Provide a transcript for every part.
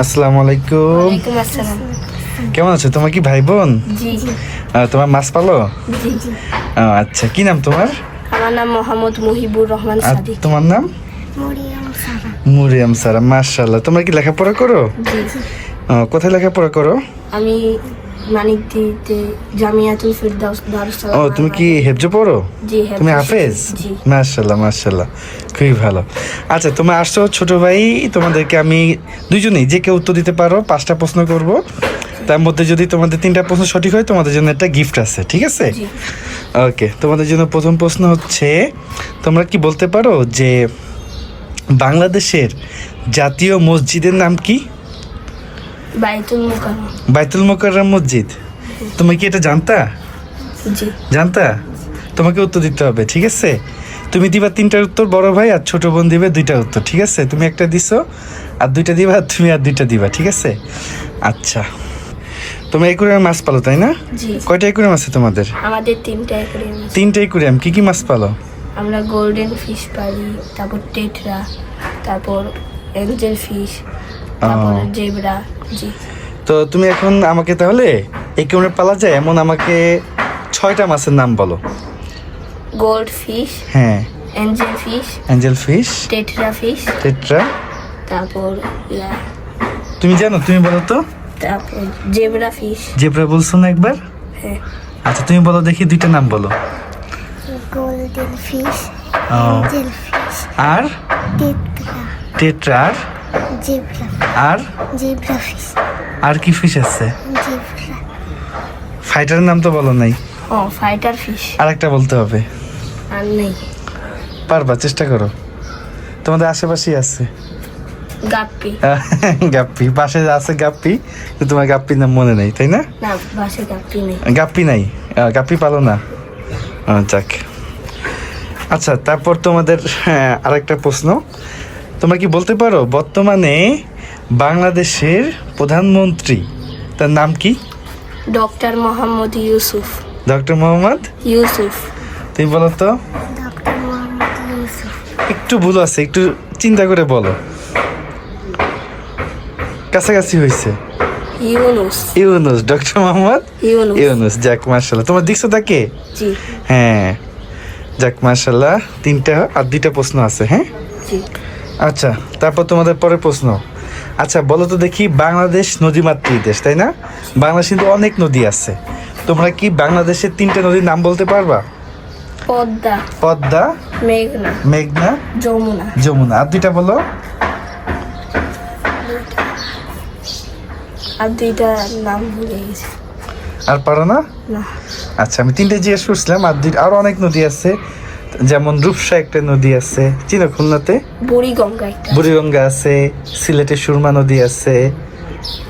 আসসালামু আলাইকুম। কেমন আছো? তোমার কি ভাই বোন তোমার মাছ পালো? আচ্ছা কি নাম তোমার? আমার নাম মোহাম্মদ মুহিবুর রহমান সাদিক। তোমার নাম? মরিয়াম সারা। মুরিয়াম সারা মাশাল্লাহ তোমরা কি লেখাপড়া করো? কোথায় লেখাপড়া করো? আমি মানিকদিতে জামিয়াতুল ফিরদাউস দারুস ও তুমি কি হেফজো পড়ো? জি তুমি হাফেজ? জি। মাশাল্লাহ মাশাল্লাহ খুবই ভালো। আচ্ছা তুমি আসছো ছোট ভাই তোমাদেরকে আমি দুইজনেই যে কেউ উত্তর দিতে পারো পাঁচটা প্রশ্ন করব। তার মধ্যে যদি তোমাদের তিনটা প্রশ্ন সঠিক হয় তোমাদের জন্য একটা গিফট আছে ঠিক আছে? ওকে তোমাদের জন্য প্রথম প্রশ্ন হচ্ছে তোমরা কি বলতে পারো যে বাংলাদেশের জাতীয় মসজিদের নাম কি? বাইতুল মুকাররম। বাইতুল মোকাররম মসজিদ? তুমি কি এটা জানতা? জি। জানতা? তোমাকে উত্তর দিতে হবে ঠিক আছে? তুমি দিবা তিনটার উত্তর বড় ভাই আর ছোট বোন দিবে দুইটা উত্তর ঠিক আছে? তুমি একটা দিছো আর দুইটা দিবা আর তুমি আর দুইটা দিবা ঠিক আছে? আচ্ছা। তোমরা একুরিয়াম মাছ পালো তাই না? কয়টা একুরিয়াম আছে তোমাদের? আমাদের তিনটা আছে তিনটা একুরিয়াম কি কি মাছ পালো? আমরা গোল্ডেন ফিশ পালি তারপর টেটরা তারপর এঞ্জেল ফিশ জেব্রা জি। তো তুমি এখন আমাকে তাহলে এই একুরিয়ামে পালা যায় এমন আমাকে ছয়টা মাছের নাম বলো। গোল্ড ফিশ হ্যাঁ। Angel fish angel fish tetra fish tetra. তারপর তুমি জানো তুমি বলো তো। তারপর জেব্রা ফিশ। জেব্রা বলছো না একবার? হ্যাঁ। আচ্ছা তুমি বলো দেখি দুইটা নাম বলো। গোল্ডেন ফিশ ও, এঞ্জেল ফিশ আর? টেট্রা। টেট্রা আর? আর? আর কি ফিশ আছে? জেব্রা। ফাইটারের নাম তো বলো নাই। ও ফাইটার ফিশ আর একটা বলতে হবে। আর নেই। পারবা চেষ্টা করো। তোমাদের আশেপাশেই আছে। গাপ্পি। গাপ্পি। পাশে আছে গাপ্পি কিন্তু তোমার গাপ্পির নাম মনে নেই তাই না? না গাপ্পি নেই। গাপ্পি নাই। গাপ্পি পালো না। যাক। আচ্ছা তারপর তোমাদের হ্যাঁ, আরেকটা প্রশ্ন। তোমরা কি বলতে পারো? বর্তমানে বাংলাদেশের প্রধানমন্ত্রী তার নাম কি? ডক্টর মোহাম্মদ ইউসুফ। ডক্টর মোহাম্মদ? ইউসুফ। তুমি বলো তো। ডক্টর মোহাম্মদ ইউসুফ। একটু ভুল আছে একটু চিন্তা করে বলো। কাছাকাছি হয়েছে। ইউনুস। ইউনুস ডক্টর মোহাম্মদ? ইউনুস। ইউনুস যাক মার্শাল্লাহ তোমার দেখছ তাকে? জি। হ্যাঁ। যাক মার্শাল্লাহ তিনটা আর দুইটা প্রশ্ন আছে হ্যাঁ? জি। আচ্ছা তারপর তোমাদের পরের প্রশ্ন। আচ্ছা বলো তো দেখি বাংলাদেশ নদীমাতৃক দেশ তাই না? বাংলাদেশ কিন্তু অনেক নদী আছে। তোমরা কি বাংলাদেশের তিনটা নদীর নাম বলতে পারবা? পদ্মা পদ্মা মেঘনা মেঘনা যমুনা। যমুনা। আর দুইটা বলো। আর দুইটা নাম ভুলে গেছি। আর পারো না। আচ্ছা আমি তিনটে জিজ্ঞেস করছিলাম আর দুই আরও অনেক নদী আছে। যেমন রূপসা একটা নদী আছে চিনো খুলনাতে? বুড়িগঙ্গা বুড়িগঙ্গা আছে সিলেটে সুরমা নদী আছে।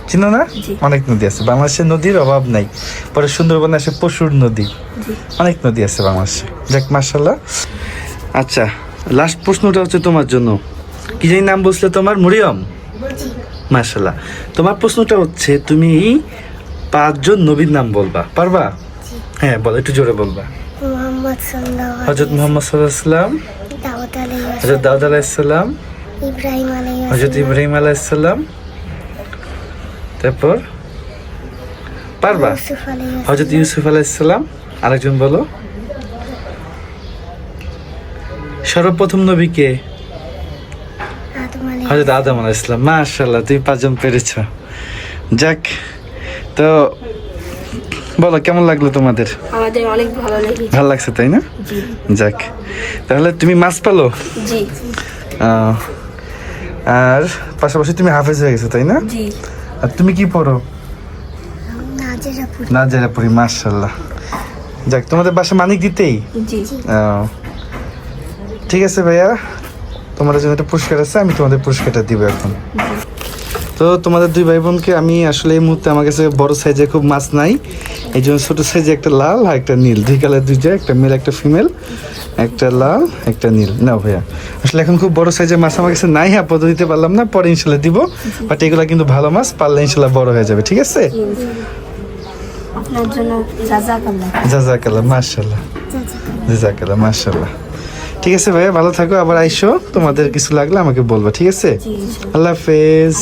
চিনো না? অনেক নদী আছে। বাংলাদেশে নদীর অভাব নাই। পরে সুন্দরবনে আছে পশুর নদী। অনেক নদী আছে বাংলাদেশে। যাক মার্শাল্লাহ আচ্ছা লাস্ট প্রশ্নটা হচ্ছে তোমার জন্য। কি জানি নাম বলছিলে তোমার? মরিয়ম? মার্শাল্লাহ তোমার প্রশ্নটা হচ্ছে তুমি পাঁচজন নবীর নাম বলবা। পারবা? হ্যাঁ বলো একটু জোরে বলবা। মোহাম্মদ হজরত মোহাম্মদ দাউদ আলাইহিস হজরত দাউদ ইব্রাহিম আলাইহিস হজরত ইব্রাহিম আলাইসাল্লাম তারপর পারবা? ইউসুফ আলাইহিস হজরত ইউসুফ আলাইসাল্লাম আরেকজন বলো। সর্বপ্রথম আদম আলাইহিস হজরত আদম আলাইসাল্লাম মাশাল্লাহ তুমি পাঁচজন পেরেছ। যাক তো বলো কেমন লাগল তোমাদের? আমাদের অনেক ভালো লেগেছে। ভালো লাগছে তাই না? যাক তাহলে তুমি মাছ পালো? জি। আর পাশাপাশি তুমি হাফেজ হয়ে গেছো তাই না? জি। আর তুমি কি পড়ো? না যারা পড়ি মার্শাল্লাহ যাক তোমাদের বাসা মানিক দিতেই? জি। ঠিক আছে ভাইয়া তোমাদের জন্য একটা পুরস্কার আছে আমি তোমাদের পুরস্কারটা দিব এখন। তো তোমাদের দুই ভাই বোনকে আমি আসলে এই মুহূর্তে আমার কাছে বড় সাইজে খুব মাছ নাই। এই জন্য ছোটো সাইজে একটা লাল আর একটা নীল। দুই কালার দুইটা একটা মেল একটা ফিমেল একটা লাল একটা নীল। না ভাইয়া। আসলে এখন খুব বড় সাইজের মাছ আমার কাছে নাই হ্যাঁ পদ দিতে পারলাম না পরে ইনশাল্লাহ দিব। বাট এগুলো কিন্তু ভালো মাছ পারলে ইনশাল্লাহ বড় হয়ে যাবে ঠিক আছে? আপনার জন্য জাজাকাল্লাহ জাজাকাল্লাহ মার্শাল্লাহ জাজাকাল্লাহ মার্শাল্লাহ ঠিক আছে ভাইয়া ভালো থাকো আবার আইসো। তোমাদের কিছু লাগলে আমাকে বলবা ঠিক আছে? আল্লাহ হাফেজ।